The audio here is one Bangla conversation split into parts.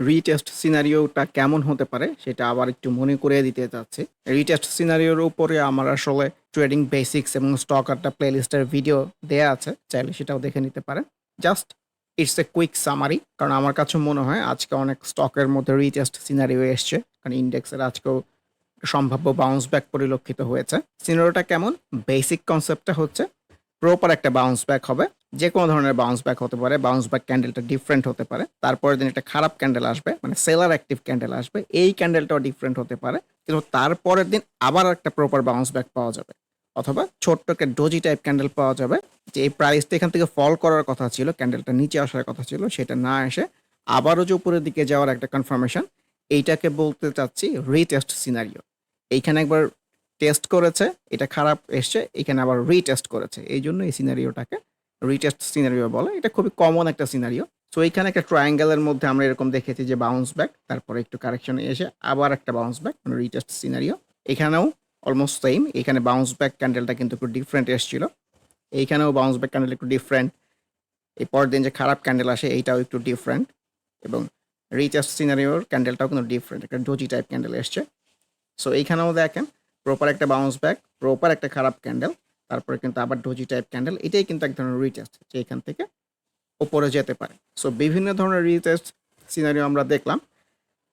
রিটেস্ট সিনারিওটা কেমন হতে পারে, সেটা আবার একটু মনে করে দিতে চাচ্ছি। রিটেস্ট সিনারিওর উপরে আমার আসলে ট্রেডিং বেসিক্স এবং স্টক একটা প্লেলিস্টের ভিডিও দেয়া আছে। চাইলে সেটাও দেখে নিতে পারেন। Just it's a quick summary কারণ আমার কাছে মনে হয় আজকে অনেক স্টকের মধ্যে রিটেস্ট সিনারিও এসছে। কারণ ইন্ডেক্সের আজকেও সম্ভাব্য বাউন্স ব্যাক পরিলক্ষিত হয়েছে। সিনারিওটা কেমন? বেসিক কনসেপ্টটা হচ্ছে প্রপার একটা বাউন্স ব্যাক হবে। যেকোনো ধরনের বাউন্স ব্যাক হতে পারে। বাউন্স ব্যাক ক্যান্ডেলটা ডিফারেন্ট হতে পারে। তারপরের দিন একটা খারাপ ক্যান্ডেল আসবে। মানে সেলার অ্যাক্টিভ ক্যান্ডেল আসবে। এই ক্যান্ডেলটাও ডিফারেন্ট হতে পারে। কিন্তু তারপরের দিন আবার একটা প্রপার বাউন্স ব্যাক পাওয়া যাবে। অথবা ছোট্ট একটা ডোজি টাইপ ক্যান্ডেল পাওয়া যাবে। যে এই প্রাইসটা এখান থেকে ফল করার কথা ছিল, ক্যান্ডেলটা নিচে আসার কথা ছিল, সেটা না এসে আবারও যে উপরের দিকে যাওয়ার একটা কনফার্মেশন, এইটাকে বলতে চাচ্ছি রিটেস্ট সিনারিও। এইখানে একবার টেস্ট করেছে, এটা খারাপ এসছে, এখানে আবার রিটেস্ট করেছে। এইজন্য এই সিনারিওটাকে রিটেস্ট সিনারিও বলে। এটা খুবই কমন একটা সিনারিও। সো এইখানে একটা ট্রায়াঙ্গেলের মধ্যে আমরা এরকম দেখেছি যে বাউন্স ব্যাক, তারপরে একটু কারেকশনে এসে আবার একটা বাউন্স ব্যাক, মানে রিটেস্ট সিনারিও। এখানেও অলমোস্ট সেইম। এখানে বাউন্স ব্যাক ক্যান্ডেলটা কিন্তু একটু ডিফারেন্ট এসছিল। এইখানেও বাউন্স ব্যাক ক্যান্ডেল একটু ডিফারেন্ট। এই দিন যে খারাপ ক্যান্ডেল আসে এইটাও একটু ডিফারেন্ট এবং রিটেস্ট সিনারিওর ক্যান্ডেলটাও কিন্তু ডিফারেন্ট। একটা ডোজি টাইপ ক্যান্ডেল এসছে। সো এইখানেও দেখেন প্রপার একটা বাউন্স ব্যাক, প্রপার একটা খারাপ ক্যান্ডেল, তারপরে কিন্তু আবার ডোজি টাইপ ক্যান্ডেল। এটাই কিন্তু এক ধরনের রিটেস্ট যে এখান থেকে ওপরে যেতে পারে। সো বিভিন্ন ধরনের রিটেস্ট সিনারিও আমরা দেখলাম।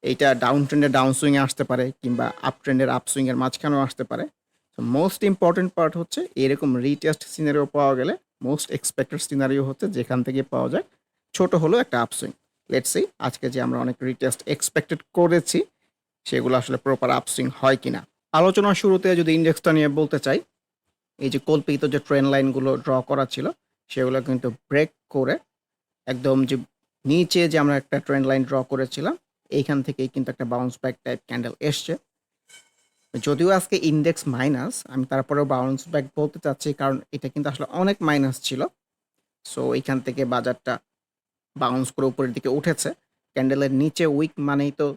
এইটা ডাউন ট্রেন্ডের ডাউন সুইং এ আসতে পারে কিংবা আপ ট্রেন্ডের আপ সুইংয়ের মাঝখানেও আসতে পারে। সো মোস্ট ইম্পোর্টেন্ট পার্ট হচ্ছে এরকম রিটেস্ট সিনারিও পাওয়া গেলে মোস্ট এক্সপেক্টেড সিনারিও হচ্ছে যেখান থেকে পাওয়া যায় ছোট হলেও একটা আপসুইং। লেটস সি আজকে যে আমরা অনেক রিটেস্ট এক্সপেক্টেড করেছি, সেগুলো আসলে প্রপার আপসুইং হয় কিনা। আলোচনার শুরুতে যদি ইন্ডেক্সটা নিয়ে বলতে চাই, এই যে কল্পিত যে ট্রেন লাইনগুলো ড্র করা ছিল, সেগুলো কিন্তু ব্রেক করে একদম যে নিচে যে আমরা একটা ট্রেন লাইন ড্র করেছিলাম, এইখান থেকেই কিন্তু একটা বাউন্স ব্যাক টাইপ ক্যান্ডেল এসছে। যদিও আজকে ইন্ডেক্স মাইনাস, আমি তারপরেও বাউন্স ব্যাক বলতে চাচ্ছি কারণ এটা কিন্তু আসলে অনেক মাইনাস ছিল। সো এইখান থেকে বাজারটা বাউন্স করে উপরের দিকে উঠেছে। ক্যান্ডেলের নিচে উইক মানেই তো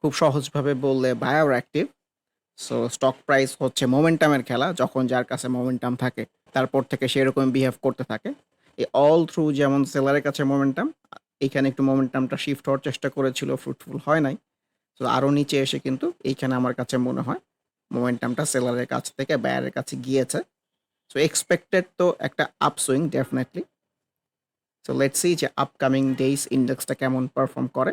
খুব সহজভাবে বললে buyer active. So stock price হচ্ছে মোমেন্টামের খেলা। যখন যার কাছে মোমেন্টাম থাকে, তারপর থেকে সে এরকম বিহেভ করতে থাকে। এই অল থ্রু যেমন সেলারের কাছে মোমেন্টাম, আ এইখানে একটু মোমেন্টামটা শিফট হওয়ার চেষ্টা করেছিল, ফ্রুটফুল হয় নাই। সো আরও নিচে এসে কিন্তু এইখানে আমার কাছে মনে হয় মোমেন্টামটা সেলারের কাছ থেকে বায়ারের কাছে গিয়েছে। সো এক্সপেক্টেড তো একটা upswing definitely so let's see যে আপকামিং ডেইস ইন্ডেক্সটা কেমন পারফর্ম করে।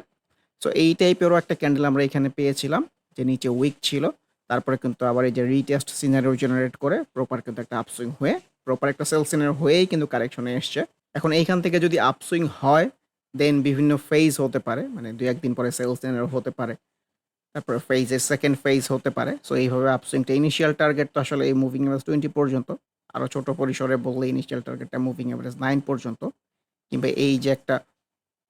সো এই টাইপেরও একটা ক্যান্ডেল আমরা এখানে পেয়েছিলাম, যে নিচে উইক ছিল। তারপরে কিন্তু আবার এই যে রিটেস্ট সিনারিও জেনারেট করে প্রপার কিন্তু একটা আপসুইং হয়ে, প্রপার একটা সেল সিনারিও হয়েই কিন্তু কারেকশনে এসছে। এখন এইখান থেকে যদি আপসুইং হয়, দেন বিভিন্ন ফেজ হতে পারে। মানে দু একদিন পরে সেল সিনারিও হতে পারে। তারপরে ফেজের সেকেন্ড ফেজ হতে পারে। সো এইভাবে আপসুইংটা ইনিশিয়াল টার্গেট তো আসলে এই মুভিং এভারেজ 20 পর্যন্ত। আরও ছোট পরিসরে বললে ইনিশিয়াল টার্গেটটা মুভিং এভারেজ 9 পর্যন্ত। কিংবা এই যে একটা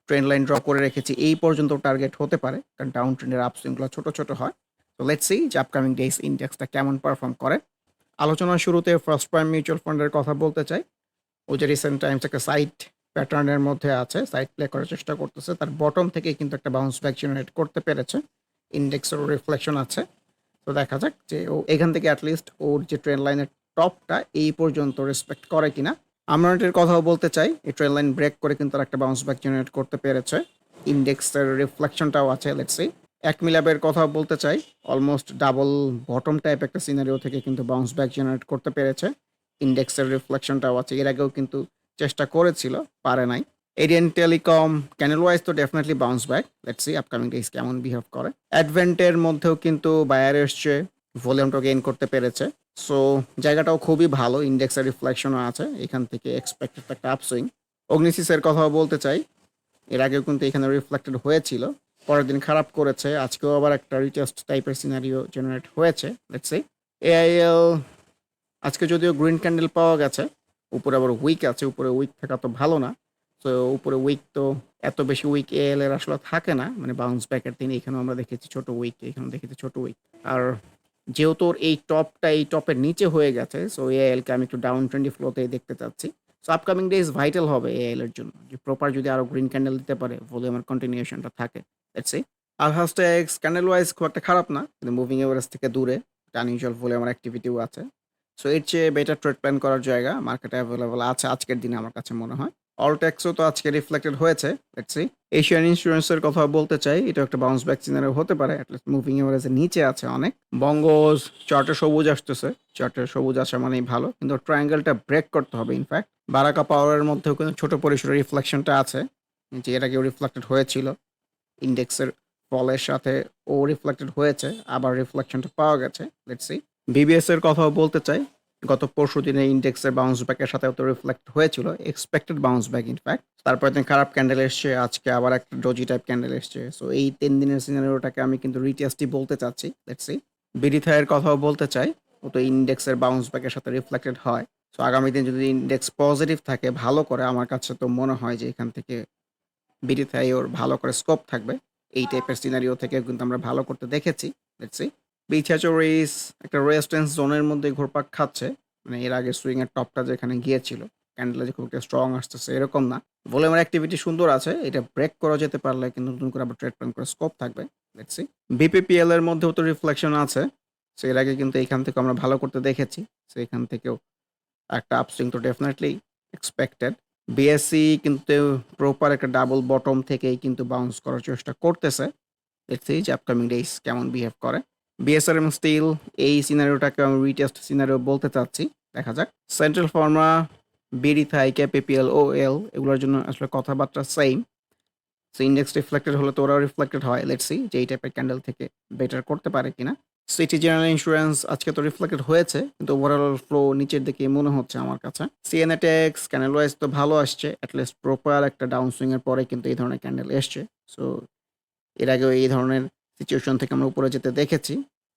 ট্রেন্ড লাইন ড্র করে রেখেছি, এই পর্যন্ত টার্গেট হতে পারে। কারণ ডাউন ট্রেন্ডের আপসুইংগুলো ছোট, ছোট হয়। সো লেটস সি যে আপকামিং ডেইজ ইন্ডেক্সটা কেমন পারফর্ম করে। আলোচনার শুরুতে ফার্স্ট প্রাইম মিউচুয়াল ফান্ডের কথা বলতে চাই। ও যে রিসেন্ট টাইমস একটা সাইড প্যাটার্নের মধ্যে আছে, সাইট প্লে করার চেষ্টা করতেছে। তার বটম থেকে কিন্তু একটা বাউন্স ব্যাক জেনারেট করতে পেরেছে। ইন্ডেক্সেরও রিফ্লেকশন আছে। তো দেখা যাক যে ও এখান থেকে অ্যাটলিস্ট ওর যে ট্রেন লাইনের টপটা এই পর্যন্ত রেসপেক্ট করে কিনা আমরা এটার কথাও বলতে চাই এই ট্রেন লাইন ব্রেক করে কিন্তু একটা বাউন্স ব্যাক জেনারেট করতে পেরেছে ইন্ডেক্সের রিফ্লেকশনটাও আছে লেটস এক মিলাবের কথা বলতে চাই অলমোস্ট ডাবল বটম টাইপ একটা সিনারিও থেকে কিন্তু বাউন্স ব্যাক জেনারেট করতে পেরেছে। ইন্ডেক্সের রিফ্লেকশনটাও আছে, এর আগেও কিন্তু চেষ্টা করেছিল, পারে নাই। এরিয়ান টেলিকম ক্যানেল ওয়াইজ তো definitely bounce back let's see upcoming days কেমন বিহেভ করে। অ্যাডভেন্টের মধ্যেও কিন্তু বায়ার এসছে ভলিউমটা গেইন করতে পেরেছে। সো জায়গাটাও খুবই ভালো ইন্ডেক্সের রিফ্লেকশনও আছে, এখান থেকে এক্সপেক্টেড একটা আপসুইং অগ্নিসিসের কথাও বলতে চাই, এর আগেও কিন্তু এখানে রিফ্লেক্টেড হয়েছিল। পরের দিন খারাপ করেছে। আজকেও আবার একটা রিটেস্ট টাইপের সিনারিও জেনারেট হয়েছে। লেটস সি এআইএল আজকে যদিও গ্রিন ক্যান্ডেল পাওয়া গেছে, উপরে আবার উইক আছে, উপরে উইক থাকা তো ভালো না। তো উপরে উইক তো এত বেশি উইক এএল এর আসলে থাকে না। মানে বাউন্স ব্যাকের দিন এখানেও আমরা দেখেছি ছোট উইক এখানেও দেখেছি ছোট উইক আর যেহেতু এই টপটা এই টপের নিচে হয়ে গেছে সো এএলকে আমি একটু ডাউন টোয়েন্টি ফ্লোতে দেখতে চাচ্ছি। So upcoming days vital AL AL এর জন্য। যে প্রপার যদি আরও গ্রিন ক্যান্ডেল দিতে পারে ভলিউমের কন্টিনিউশনটা থাকে। লেটস সি আলহাসটা এক্স ক্যান্ডেল ওয়াইজ খুব একটা খারাপ না, কিন্তু মুভিং এভারেজ থেকে দূরে আনইউজুয়াল ভলিউমের অ্যাক্টিভিটিও আছে। সো এর চেয়ে বেটার ট্রেড প্ল্যান করার জায়গা মার্কেটে অ্যাভেলেবল আছে আজকের দিনে আমার কাছে মনে হয়। অল ট্যাক্সও তো আজকে রিফ্লেক্টেড হয়েছে লেটস সি এশিয়ান ইন্স্যুরেন্সের কথা বলতে চাই এটা একটা বাউন্স ব্যাক সিনারিও হতে পারে অ্যাটলিস্ট মুভিং এভারেজের নিচে আছে অনেক। বঙ্গ চার্টে সবুজ আসতেছে চার্টে সবুজ আসা মানেই ভালো, কিন্তু ট্রায়াঙ্গেলটা ব্রেক করতে হবে ইনফ্যাক্ট বারাকা পাওয়ারের মধ্যেও কিন্তু ছোট পরিসরের রিফ্লেকশনটা আছে, যে এর আগেও রিফ্লেক্টেড হয়েছিল। ইন্ডেক্সের ফলের সাথে ও রিফ্লেক্টেড হয়েছে, আবার রিফ্লেকশনটা পাওয়া গেছে লেটস সি বিবিএস এর কথাও বলতে চাই, গত পরশু দিনে ইন্ডেক্সের বাউন্স ব্যাকের সাথে তো রিফ্লেক্ট হয়েছিল এক্সপেক্টেড বাউন্স ব্যাক ইনফ্যাক্ট তারপরে দিন খারাপ ক্যান্ডেল এসছে, আজকে আবার একটা ডোজি টাইপ ক্যান্ডেল এসছে সো এই তিন দিনের সিনারিওটাকে আমি কিন্তু রিটেস্টই বলতে চাচ্ছি লেটস সি বিডিথায়ের কথাও বলতে চাই, ও তো ইন্ডেক্সের বাউন্স ব্যাকের সাথে রিফ্লেক্টেড হয় সো আগামী দিন যদি ইন্ডেক্স পজিটিভ থাকে, ভালো করে আমার কাছে তো মনে হয় যে এখান থেকে বিডিথাই ওর ভালো করে স্কোপ থাকবে। এই টাইপের সিনারিও থেকে কিন্তু আমরা ভালো করতে দেখেছি। দেখছি সি বিছাচরিস একটা রেজিস্ট্যান্স জোনের মধ্যে ঘোরপাক খাচ্ছে। মানে এর আগে সুইং এর টপটা যেখানে গিয়েছিল ক্যান্ডেলে যে খুব একটা স্ট্রং আসতেছে, এরকম না। ভলিউমের অ্যাক্টিভিটি সুন্দর আছে, এটা ব্রেক করা যেতে পারলে কিন্তু নতুন করে আবার ট্রেড প্ল্যান করে স্কোপ থাকবে। দেখছি বিপিপিএল এর মধ্যেও তো রিফ্লেকশন আছে। সো এর আগে কিন্তু এখান থেকে আমরা ভালো করতে দেখেছি। সো এখান থেকেও একটা আপসুইং তো ডেফিনেটলি এক্সপেক্টেড বিএসসি কিন্তু প্রপার একটা ডাবল বটম থেকেই কিন্তু বাউন্স করার চেষ্টা করতেছে। সি যে আপকামিং ডেজ কেমন বিহেভ করে। বিএসআর এবং স্টিল এই সিনারিওটাকে আমি রিটেস্ট সিনারিও বলতে চাচ্ছি। দেখা যাক। সেন্ট্রাল ফার্মা বিডি থাই ক্যাপিপিএল ও এল এগুলোর জন্য আসলে কথাবার্তা সেম সো ইন্ডেক্স রিফ্লেক্টেড হলে তো ওরাও রিফ্লেক্টেড হয়। লেটস যে এই টাইপের ক্যান্ডেল থেকে বেটার করতে পারে কিনা। সিটি জেনারেল ইন্স্যুরেন্স আজকে তো রিফ্লেক্টেড হয়েছে, কিন্তু ওভারঅল ফ্লো নিচের দিকে মনে হচ্ছে আমার কাছে। সিএনএ ট্যাক্স ক্যান্ডেল ওয়াইজ তো ভালো আসছে অ্যাটলিস্ট প্রপার একটা ডাউন সুইং এর পরে কিন্তু এই ধরনের ক্যান্ডেল এসছে। সো এর আগেও এই ধরনের সিচুয়েশন থেকে আমরা উপরে যেতে দেখেছি।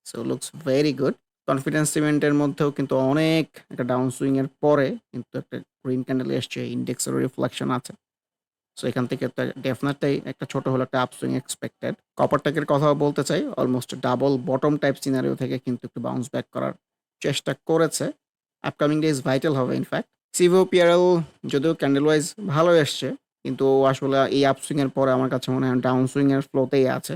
So looks very good confidence সিমেন্টের মধ্যেও কিন্তু অনেক একটা ডাউন সুইং এর পরে কিন্তু একটা গ্রিন ক্যান্ডেল এসছে ইন্ডেক্সের রিফ্লেকশন আছে। সো এখান থেকে একটা ডেফিনেটলি একটা ছোট হলো একটা আপসুইং এক্সপেক্টেড কপার টেকের কথাও বলতে চাই almost double bottom type scenario থেকে কিন্তু একটু বাউন্স ব্যাক করার চেষ্টা করেছে। আপকামিং ডেজ ভাইটাল হবে ইনফ্যাক্ট সিভো পিয়ারেল যদিও ক্যান্ডেল ওয়াইজ ভালো এসছে কিন্তু আসলে এই আপসুইং এর পরে আমার কাছে মনে হয় ডাউন সুইং এর ফ্লোতেই আছে।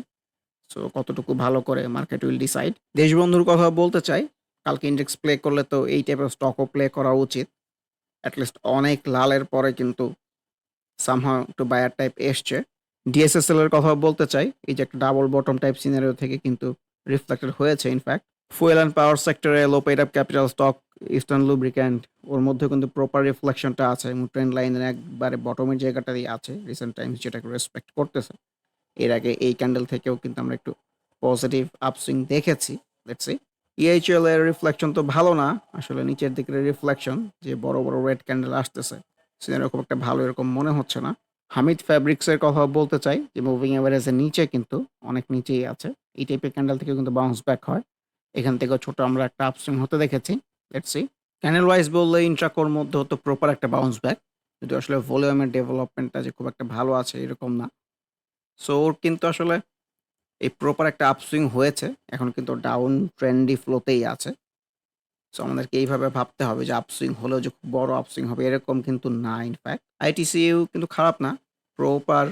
সো কতটুকু ভালো করে মার্কেট উইল ডিসাইড দেশবন্ধুর কথা বলতে চাই, কালকে ইন্ডেক্স প্লে করলে তো এই টাইপের স্টকও প্লে করা উচিত। অ্যাটলিস্ট অনেক লালের পরে কিন্তু সামহাও একটু বায়ার টাইপ এসছে। ডিএসএসএল এর কথা বলতে চাই, এই যে একটা ডাবল বটম টাইপ সিনারিও থেকে কিন্তু রিফ্লেক্টেড হয়েছে ইনফ্যাক্ট ফুয়েল অ্যান্ড পাওয়ার সেক্টরে low paid up capital stock eastern lubricant ওর মধ্যে কিন্তু প্রপার রিফ্লেকশনটা আছে এবং ট্রেন্ড লাইনের একবারে বটমের জায়গাটাই আছে রিসেন্ট টাইমস যেটাকে রেসপেক্ট করতেছে। এর আগে এই ক্যান্ডেল থেকেও কিন্তু আমরা একটু পজিটিভ আপসুইং দেখেছি সি ইএইচএল এর রিফ্লেকশন তো ভালো না, আসলে নিচের দিকের রিফ্লেকশন যে বড় বড় রেড ক্যান্ডেল আসতেছে। খুব একটা ভালো এরকম মনে হচ্ছে না। হামিদ ফ্যাব্রিক্স এর কথা বলতে চাই যে মুভিং অ্যাভারেজের নিচে কিন্তু অনেক নিচেই আছে। এই টাইপের ক্যান্ডেল থেকে কিন্তু বাউন্স ব্যাক হয়। এখান থেকেও ছোট আমরা একটা আপসুইং হতে দেখেছি। লেটস সি ক্যান্ডেল ওয়াইজ বললে ইন্ট্রাকোর মধ্যে হতো প্রপার একটা বাউন্স ব্যাক যদি আসলে ভলিউমের ডেভেলপমেন্টটা যে খুব একটা ভালো আছে এরকম না। সো ওর কিন্তু আসলে এই প্রপার একটা আপসুইং হয়েছে। এখন কিন্তু ডাউন ট্রেন্ডি ফ্লোতেই আছে। সো আমাদেরকে এইভাবে ভাবতে হবে যে আপসুইং হলেও যে খুব বড় আপসুইং হবে, এরকম কিন্তু না ইনফ্যাক্ট আইটিসিউ কিন্তু খারাপ না। প্রপার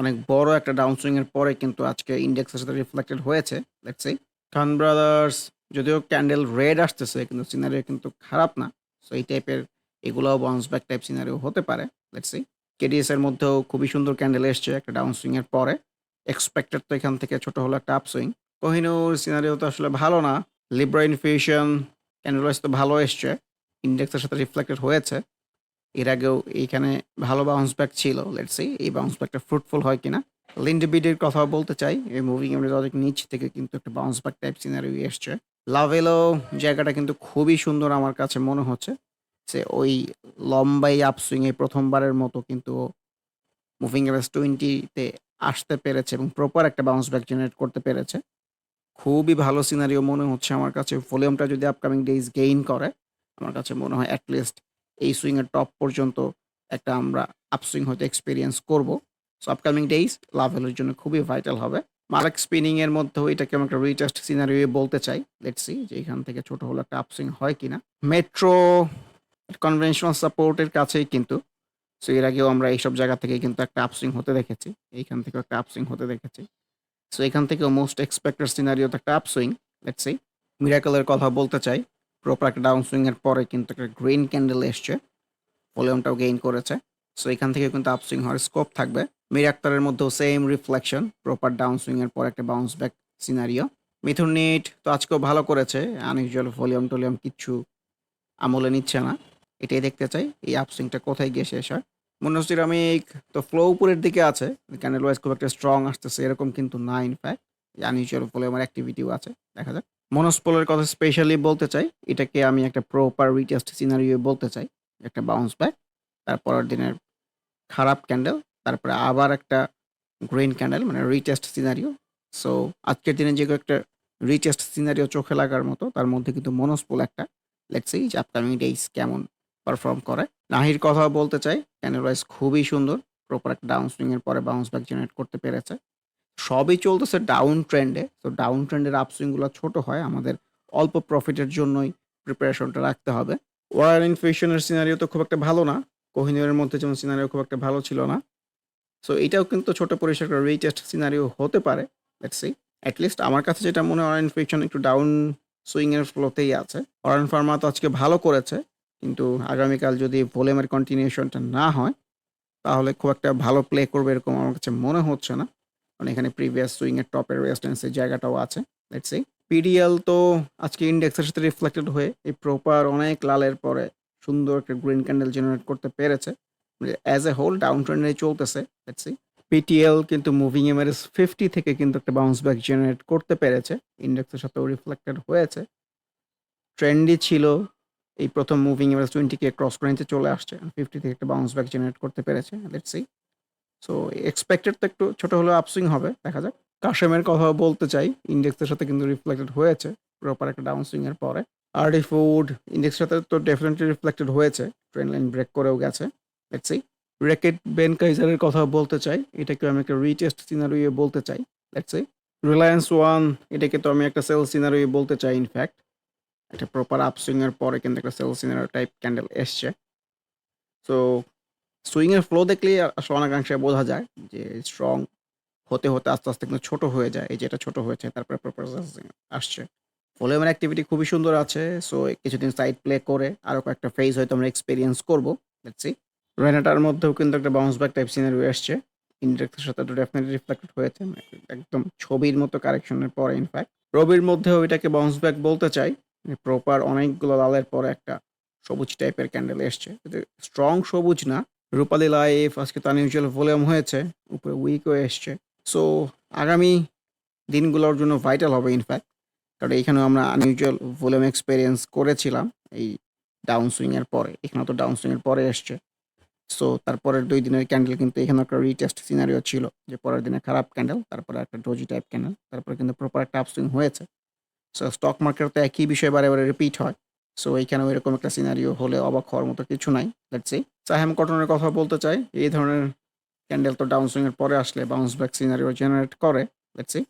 অনেক বড় একটা ডাউন এর পরে কিন্তু আজকে ইন্ডেক্সের সাথে রিফ্লেক্টেড হয়েছে লেটস সি খান ব্রাদার্স যদিও ক্যান্ডেল রেড আসতেছে, কিন্তু সিনারিও কিন্তু খারাপ না। সো এই টাইপের এগুলোও বাউন্স ব্যাক টাইপ সিনারিও হতে পারে লেটস সি কেডিএস এর মধ্যেও খুবই সুন্দর ক্যান্ডেল এসছে একটা ডাউন এর পরে। এক্সপেক্টেড তো এখান থেকে ছোট হলো একটা আপ সুইং কোহিনুর সিনারিও তো আসলে ভালো না। লিব্রা ইনফিউশন ক্যান্ডেল তো ভালো এসছে ইন্ডেক্সের সাথে রিফ্লেক্টেড হয়েছে। এর আগেও এইখানে ভালো বাউন্স ব্যাক ছিল লেটস এই বাউন্স ব্যাকটা ফ্রুটফুল হয় কিনা। লিন্ডবিডের কথা বলতে চাই, এই মুভিং এমনি অনেক নিচ থেকে কিন্তু একটা বাউন্স ব্যাক টাইপ সিনারিও এসছে। লাভেলো জায়গাটা কিন্তু খুবই সুন্দর আমার কাছে মনে হচ্ছে। যে ওই লম্বাই আপসুইং এ প্রথমবারের মতো কিন্তু মুভিং এভারেজ টোয়েন্টিতে আসতে পেরেছে এবং প্রপার একটা বাউন্স ব্যাক জেনারেট করতে পেরেছে। খুবই ভালো সিনারিও মনে হচ্ছে আমার কাছে। ভলিউমটা যদি আপকামিং ডেইজ গেইন করে, আমার কাছে মনে হয় অ্যাটলিস্ট এই সুইংয়ের টপ পর্যন্ত একটা আমরা আপসুইং হয়তো এক্সপিরিয়েন্স করব। সো আপকামিং ডেইজ লাভেলের জন্য খুবই ভাইটাল হবে। মার্ক স্পিনিংয়ের মধ্যেও এটাকে আমি একটা রিটেস্ট সিনারিও বলতে চাই। লেটস যে এখান থেকে ছোট হলো একটা আপসুইং হয় কিনা। মেট্রো কনভেনশনাল সাপোর্টের কাছেই কিন্তু। সো এর আগেও আমরা এইসব জায়গা থেকে কিন্তু একটা আপসুইং হতে দেখেছি। এইখান থেকেও একটা আপসুইং হতে দেখেছি। সো এখান থেকেও মোস্ট এক্সপেক্টেড সিনারিও একটা আপসুইং লেটস সি মিরাকলের কথা বলতে চাই। প্রপার একটা ডাউন সুইং এর পরে কিন্তু একটা গ্রিন ক্যান্ডেল এসছে। ভলিউমটাও গেইন করেছে। সো এখান থেকে কিন্তু আপসুইং হওয়ার স্কোপ থাকবে। মিরাক্তারের মধ্যেও same reflection proper down swing এর পর একটা bounce back scenario Mithun knit তো আজকেও ভালো করেছে। আনইউজুয়াল ভলিউম টলিউম কিচ্ছু আমলে নিচ্ছে না। এটাই দেখতে চাই। এই আপসুইংটা কোথায় গিয়ে শেষ হয়? মনোসিরামিক তো ফ্লো উপরের দিকে আছে। ক্যান্ডেল ওয়াইজ খুব একটা স্ট্রং আসতেছে, এরকম কিন্তু না ইনফ্যাক্ট আনইউজুয়াল ভলিউমের অ্যাক্টিভিটিও আছে, দেখা যাক। মনোস্পোলের কথা স্পেশালি বলতে চাই, এটাকে আমি একটা প্রপার রিটেস্ট সিনারিও বলতে চাই, একটা বাউন্স ব্যাক তারপরের দিনের খারাপ ক্যান্ডেল তারপরে আবার একটা গ্রিন ক্যান্ডেল মানে রিটেস্ট সিনারিও সো আজকের দিনে যে একটা রিটেস্ট সিনারিও চোখে লাগার মতো, তার মধ্যে কিন্তু মনোস্পোল একটা। লেটস যে আপকামিং ডেইস কেমন পারফর্ম করে। নাহির কথা বলতে চাই। ক্যান্ডেল ওয়াইজ খুবই সুন্দর। প্রপার একটা ডাউন সুইং এর পরে বাউন্স ব্যাক জেনারেট করতে পেরেছে। সবই চলতেছে ডাউন ট্রেন্ডে তো ডাউন ট্রেন্ডের আপসুইংগুলো ছোট হয়। আমাদের অল্প প্রফিটের জন্যই প্রিপারেশনটা রাখতে হবে। ওয়ার ইনফ্লেশনের সিনারিও তো খুব একটা ভালো না। কোহিনুরের মধ্যে যেমন সিনারিও খুব একটা ভালো ছিল না। সো এটাও কিন্তু ছোট পরিসর রিটেস্ট সিনারিও হতে পারে। লেটস সি অ্যাটলিস্ট আমার কাছে যেটা মনে হয় ইনফেকশন একটু ডাউন সুইং এর ফ্লোতেই আছে। অরেন ফার্মা তো আজকে ভালো করেছে। কিন্তু আগামীকাল যদি ভলিউমের কন্টিনিউশনটা না হয়, তাহলে খুব একটা ভালো প্লে করবে এরকম আমার কাছে মনে হচ্ছে না। কারণ এখানে প্রিভিয়াস সুইং এর টপের রেজিস্ট্যান্সের জায়গাটাও আছে লেটস সি পিডিএল তো আজকে ইন্ডেক্সের সাথে রিফ্লেক্টেড হয়ে এই প্রপার অনেক লালের পরে সুন্দর একটা গ্রিন ক্যান্ডেল জেনারেট করতে পেরেছে। অ্যাজ এ হোল ডাউন ট্রেন্ডে চলতেছে লেটস সি পিটিএল কিন্তু মুভিং এমারেজ ফিফটি থেকে কিন্তু একটা বাউন্স ব্যাক জেনারেট করতে পেরেছে ইন্ডেক্সের সাথেও রিফ্লেক্টেড হয়েছে। ট্রেন্ডই ছিল এই প্রথম মুভিং এভারেজ টোয়েন্টিকে ক্রস করে নিতে চলে আসছে ফিফটি থেকে একটা বাউন্স ব্যাক জেনারেট করতে পেরেছে লেটস সি সো এক্সপেক্টেড তো একটু ছোট হলেও আপসুইং হবে, দেখা যাক। কাশেমের কথা বলতে চাই ইন্ডেক্সের সাথে কিন্তু রিফ্লেক্টেড হয়েছে প্রপার একটা ডাউন সুইং এর পরে। আরডি ফুড ইন্ডেক্সের সাথে তো ডেফিনেটলি রিফ্লেক্টেড হয়েছে ট্রেন লাইন ব্রেক করেও গেছে লেটস সি রেকেট বেন কাইজারের কথা বলতে চাই এটাকে আমি একটা রিটেস্ট সিনারিও বলতে চাই লেটস সি রিলায়েন্স ওয়ান এটাকে তো আমি একটা সেল সিনারিও বলতে চাই ইনফ্যাক্ট একটা প্রপার আপসুইং এর পরে কিন্তু একটা সেল সিনারিও টাইপ ক্যান্ডেল এসছে। সো সুইং এর ফ্লো দেখলেই আসলে অনেকাংশে বোঝা যায় যে স্ট্রং হতে হতে আস্তে আস্তে কিন্তু ছোট হয়ে যায়। এই যে এটা ছোট হয়েছে, তারপরে প্রপার আসছে। ভলিউমের অ্যাক্টিভিটি খুবই সুন্দর আছে সো কিছুদিন সাইড প্লে করে আরও কয়েকটা ফেজ হয়তো আমরা এক্সপিরিয়েন্স করব। দেখছি রেনাটার মধ্যেও কিন্তু একটা বাউন্স ব্যাক টাইপ সিনারি এসছে। ইন্ডেক্সের সাথে তো ডেফিনেটলি রিফ্লেক্টেড হয়েছে মানে একদম ছবির মতো কারেকশনের পরে ইনফ্যাক্ট রবির মধ্যেও এটাকে বাউন্স ব্যাক বলতে চাই। প্রপার অনেকগুলো লালের পরে একটা সবুজ টাইপের ক্যান্ডেল এসছে। স্ট্রং সবুজ না, রূপালি লাইফ আজকে তো আনইউজুয়াল ভলিউম হয়েছে, উপরে উইকও এসছে। সো আগামী দিনগুলোর জন্য ভাইটাল হবে ইনফ্যাক্ট কারণ এইখানেও আমরা আনইউজুয়াল ভলিউম এক্সপিরিয়েন্স করেছিলাম এই ডাউন সুইংয়ের পরে এখানে তো ডাউন সুইংয়ের পরে এসছে। সো তারপরের দুই দিনের ক্যান্ডেল কিন্তু এখানে একটা রিটেস্ট সিনারিও ছিল, যে পরের দিনে খারাপ ক্যান্ডেল তারপরে একটা ডোজি টাইপ ক্যান্ডেল তারপরে কিন্তু প্রপার একটা আপসুইং হয়েছে। সো স্টক মার্কেট তো একই বিষয় বারে বারে রিপিট হয়। সো এইখানেও এরকম একটা সিনারিও হলে অবাক হওয়ার মতো কিছু নাই লেটস সি সাহেম কটনের কথা বলতে চাই, এই ধরনের ক্যান্ডেল তো ডাউন সুইং এর পরে আসলে বাউন্স ব্যাক সিনারিও জেনারেট করে লেটস সি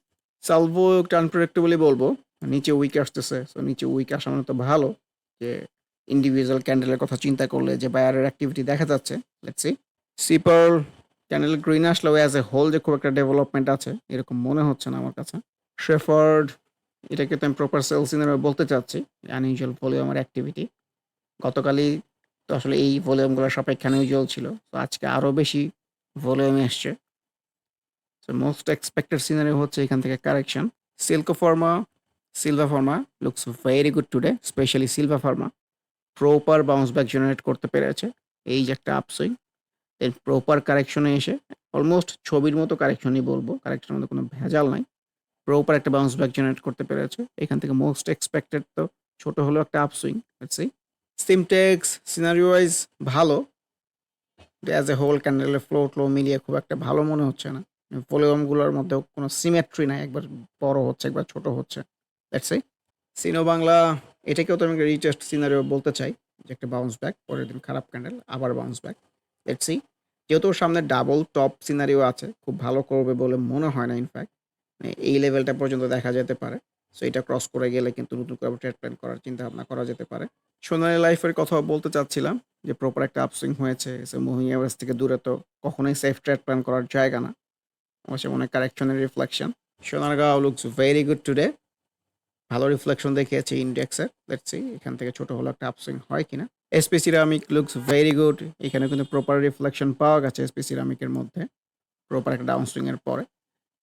সালভো একটু আনপ্রেডিক্টেবলি বলব, নিচে উইক আসতেছে সো নিচে উইক আসা মানে তো ভালো, যে ইন্ডিভিজুয়াল ক্যান্ডেলের কথা চিন্তা করলে যে বায়ারের অ্যাক্টিভিটি দেখা যাচ্ছে লেটস সি সিপার ক্যান্ডেল গ্রিন আসলেও অ্যাজ এ হোল যে খুব একটা ডেভেলপমেন্ট আছে, এরকম মনে হচ্ছে না আমার কাছে। শেফার্ড এটাকে তো আমি প্রপার সেল সিনারিও বলতে চাচ্ছি। আনইউজুয়াল ভলিউমের অ্যাক্টিভিটি। গতকালই তো আসলে এই ভলিউমগুলো সাপেক্ষে আনইউজুয়াল ছিল। তো আজকে আরও বেশি ভলিউম এসছে। সো মোস্ট এক্সপেক্টেড সিনারিও হচ্ছে এখান থেকে correction. Silco pharma, Silva pharma looks very good today specially Silva pharma. Proper bounce back generate করতে পেরেছে। এই যে একটা আপসুইং। দেন প্রপার কারেকশনে এসে অলমোস্ট ছবির মতো কারেকশনই বলব। কারেকশনের মধ্যে কোনো ভেজাল নাই। প্রপার একটা বাউন্স ব্যাক জেনারেট করতে পেরেছে। এখান থেকে মোস্ট এক্সপেক্টেড তো ছোট হলো একটা upswing. See. Simtex scenario wise ভালো। অ্যাজ এ হোল ক্যান্ডেলের ফ্লো ট্লো মিলিয়ে খুব একটা ভালো মনে হচ্ছে না। ভলিউমগুলোর মধ্যেও কোনো সিমেট্রি নাই। একবার বড় হচ্ছে, একবার ছোট হচ্ছে। Let's see. সিনো বাংলা এটাকেও তো আমি রিটেস্ট সিনারিও বলতে চাই। যে একটা বাউন্স ব্যাক পরের দিন খারাপ ক্যান্ডেল আবার বাউন্স ব্যাক। Let's C. যেহেতু সামনে ডাবল টপ সিনারিও আছে। খুব ভালো করবে বলে মনে হয় না ইনফ্যাক্ট। এই লেভেলটা পর্যন্ত দেখা যেতে পারে। সো এটা ক্রস করে গেলে কিন্তু নতুন করে ট্রেড প্ল্যান করার চিন্তা ভাবনা করা যেতে পারে। সোনালী লাইফের কথা বলতে চাচ্ছিলাম যে প্রপার একটা আপসুইং হয়েছে। সো মুভিং এভারেজ থেকে দূরে তো কখনোই সেফ ট্রেড প্ল্যান করার জায়গা না। অবশ্যই হয় কারেকশনের reflection. Sonargaon looks very good today. ভালো রিফ্লেকশন দেখিয়েছে ইন্ডেক্সে। লেটস সি এখান থেকে ছোট হলেও একটা আপসুইং হয় কিনা। SP ceramic looks very good. এখানে কিন্তু প্রপার রিফ্লেকশন পাওয়া গেছে এসপি সিরামিকের মধ্যে। প্রপার একটা ডাউন সুইং এর পরে।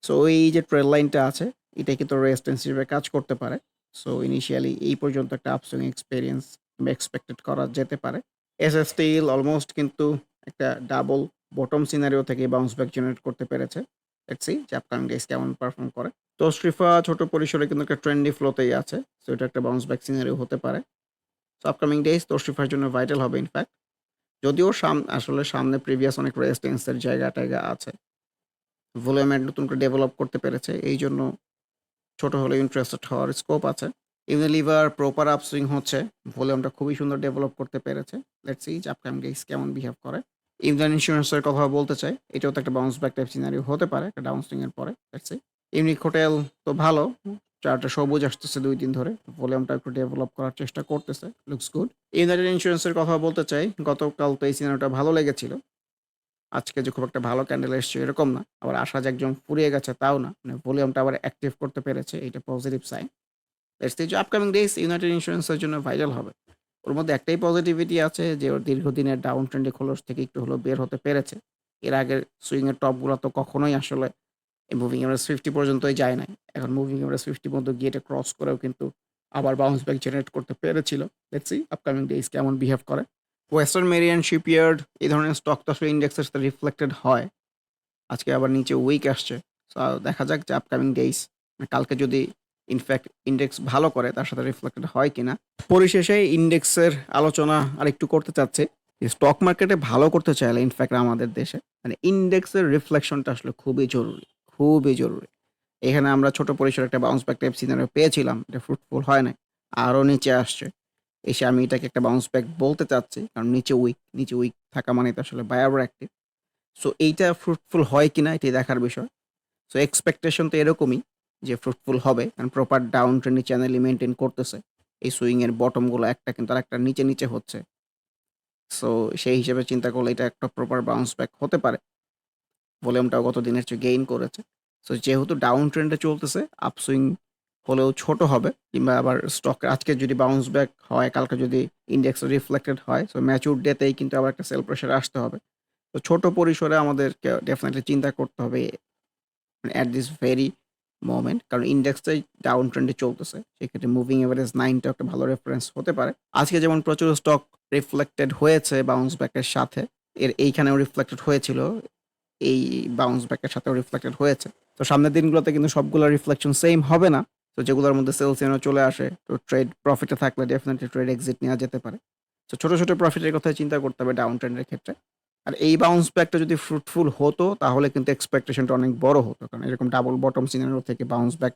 সো এই যে ট্রেড লাইনটা আছে এটা কিন্তু রেজিস্ট্যান্স হিসেবে কাজ করতে পারে। সো ইনিশিয়ালি এই পর্যন্ত একটা আপসুইং এক্সপিরিয়েন্স এক্সপেক্টেড করা যেতে পারে। এস এস স্টিল অলমোস্ট কিন্তু একটা ডাবল বটম সিনারিও থেকে বাউন্স ব্যাক জেনারেট করতে পেরেছে। সি যে আপকামিং ডেজ কেমন পারফর্ম করে। তশরিফা ছোট পরিসরে কিন্তু একটা ট্রেন্ডি ফ্লোতেই আছে। সো এটা একটা বাউন্স ব্যাক সিনারিও হতে পারে। সো আপকামিং ডেজ তশরিফার জন্য ভাইটাল হবে ইনফ্যাক্ট। যদিও সাম, আসলে সামনে প্রিভিয়াস অনেক রেজিস্ট্যান্স এর জায়গা-টায়গা আছে। ভলিউমের নতুন করে ডেভেলপ করতে পেরেছে। এই জন্য ছোট হলেও ইন্টারেস্টেড হওয়ার স্কোপ আছে। ইউনিলিভার প্রপার আপসুইং হচ্ছে। ভলিউমটা খুবই সুন্দর ডেভেলপ করতে পেরেছে। লেটস যে আপকামিং ডেজ কেমন বিহেভ করে। ইন্ডিয়ান ইন্স্যুরেন্সের কথা বলতে চাই। এটাও তো একটা বাউন্স ব্যাক টাইপ সিনারিও হতে পারে, একটা ডাউন সুইং এর পরে। Let's see. ইউনিক হোটেল তো ভালো। চার্টে সবুজ আসতেছে দুই দিন ধরে। ভলিউমটা একটু ডেভেলপ করার চেষ্টা করতেছে। Looks good. ইউনাইটেড ইন্স্যুরেন্সের কথা বলতে চাই। গতকাল তো এই সিনারিওটা ভালো লেগেছিল। আজকে যে খুব একটা ভালো ক্যান্ডেল এসছে, এরকম না। আবার আশা যে একদম ফুরিয়ে গেছে, তাও না। মানে ভলিউমটা আবার অ্যাক্টিভ করতে পেরেছে। এটা পজিটিভ সাইন। লেটস যে আপকামিং ডেজ ইউনাইটেড ইন্স্যুরেন্সের জন্য ভাইরাল হবে। ওর মধ্যে একটাই পজিটিভিটি আছে যে, ওর দীর্ঘদিনের ডাউন ট্রেন্ডে খোলস থেকে একটু হলেও বের হতে পেরেছে। এর আগের সুইং এর টপগুলো তো কখনোই আসলে মুভিং এভারেজ 50 পর্যন্তই যায় নাই। এখন মুভিং এভারেজ 50 পর্যন্ত গিয়ে এটা ক্রস করেও কিন্তু আবার বাউন্স ব্যাক জেনারেট করতে পেরেছিল। লেটস সি আপকামিং ডেজ কেমন বিহেভ করে। ওয়েস্টার্ন মেরিয়ান শিপইয়ার্ড এই ধরনের স্টক তো আসলে ইন্ডেক্সের সাথে রিফ্লেক্টেড হয়। আজকে আবার নিচে উইক আসছে। দেখা যাক যে আপকামিং ডেজ কালকে যদি ইনফ্যাক্ট ইন্ডেক্স ভালো করে তার সাথে রিফ্লেক্টেড হয় কিনা। পরিশেষে ইন্ডেক্সের আলোচনা আরেকটু করতে চাচ্ছি। স্টক মার্কেটে ভালো করতে চাইলে ইনফ্যাক্ট আমাদের দেশে মানে ইন্ডেক্সের রিফ্লেকশনটা আসলে খুবই জরুরি, খুবই জরুরি। এখানে আমরা ছোট পরিসরে একটা বাউন্স ব্যাক টাইপ সিনারিও পেয়েছিলাম। এটা ফ্রুটফুল হয় না আরও নিচে আসছে। এসে আমি এটাকে একটা বাউন্স ব্যাক বলতে চাচ্ছি। কারণ নিচে উইক, নিচে উইক থাকা মানে তো আসলে বায়ার অ্যাক্টিভ। সো এইটা ফ্রুটফুল হয় কিনা এটাই দেখার বিষয়। সো এক্সপেকটেশন তো এরকমই যে ফ্রুটফুল হবে। কারণ প্রপার ডাউন ট্রেন্ডি চ্যানেলই মেনটেন করতেছে। এই সুইং এর বটমগুলো একটা কিন্তু আরেকটা নিচে, নিচে হচ্ছে। সো সেই হিসেবে চিন্তা করলে এটা একটা প্রপার বাউন্স ব্যাক হতে পারে। ভলিউমটাও গত দিনের চেয়ে গেইন করেছে। সো যেহেতু ডাউন ট্রেন্ডে চলতেছে আপসুইং হলেও ছোট হবে, কিংবা আবার স্টক আজকে যদি বাউন্স ব্যাক হয়, কালকে যদি ইন্ডেক্স রিফ্লেক্টেড হয় সো ম্যাচিউর ডেতেই কিন্তু আবার একটা সেল প্রেশার আসতে হবে। তো ছোট পরিসরে আমাদেরকে ডেফিনেটলি চিন্তা করতে হবে অ্যাট দিস ভেরি মোমেন্ট কারণ ইন্ডেক্সটাই ডাউন ট্রেন্ডে চলতেছে। সেক্ষেত্রে মুভিং এভারেজ 9 টাও একটা ভালো রেফারেন্স হতে পারে। আজকে যেমন প্রচুর স্টক রিফ্লেক্টেড হয়েছে বাউন্স ব্যাকের সাথে। এর এইখানেও রিফ্লেক্টেড হয়েছিল। এই বাউন্স ব্যাকের সাথেও রিফ্লেক্টেড হয়েছে। তো সামনের দিনগুলোতে কিন্তু সবগুলো রিফ্লেকশন সেম হবে না। তো যেগুলোর মধ্যে সেল সিগন্যাল চলে আসে তো ট্রেড প্রফিটে থাকলে ডেফিনেটলি ট্রেড এক্সিট নেওয়া যেতে পারে। তো ছোট, ছোট প্রফিটের কথা চিন্তা করতে হবে ডাউন ট্রেন্ডের ক্ষেত্রে। আর এই বাউন্স ব্যাকটা যদি ফ্রুটফুল হতো তাহলে কিন্তু এক্সপেকটেশনটা অনেক বড় হতো। কারণ এরকম ডাবল বটম সিনারিও থেকে বাউন্স ব্যাক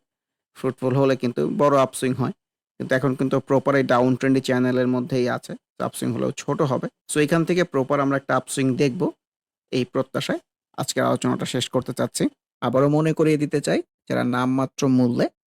ফ্রুটফুল হলে কিন্তু বড় আপসুইং হয়। কিন্তু এখন কিন্তু প্রপার এই ডাউন ট্রেন্ডি চ্যানেলের মধ্যেই আছে। আপসুইং হলেও ছোট হবে। সো এখান থেকে প্রপার আমরা একটা আপসুইং দেখব। এই প্রত্যাশায় আজকের আলোচনাটা শেষ করতে চাচ্ছি। আবারও মনে করিয়ে দিতে চাই যারা নামমাত্র মূল্যে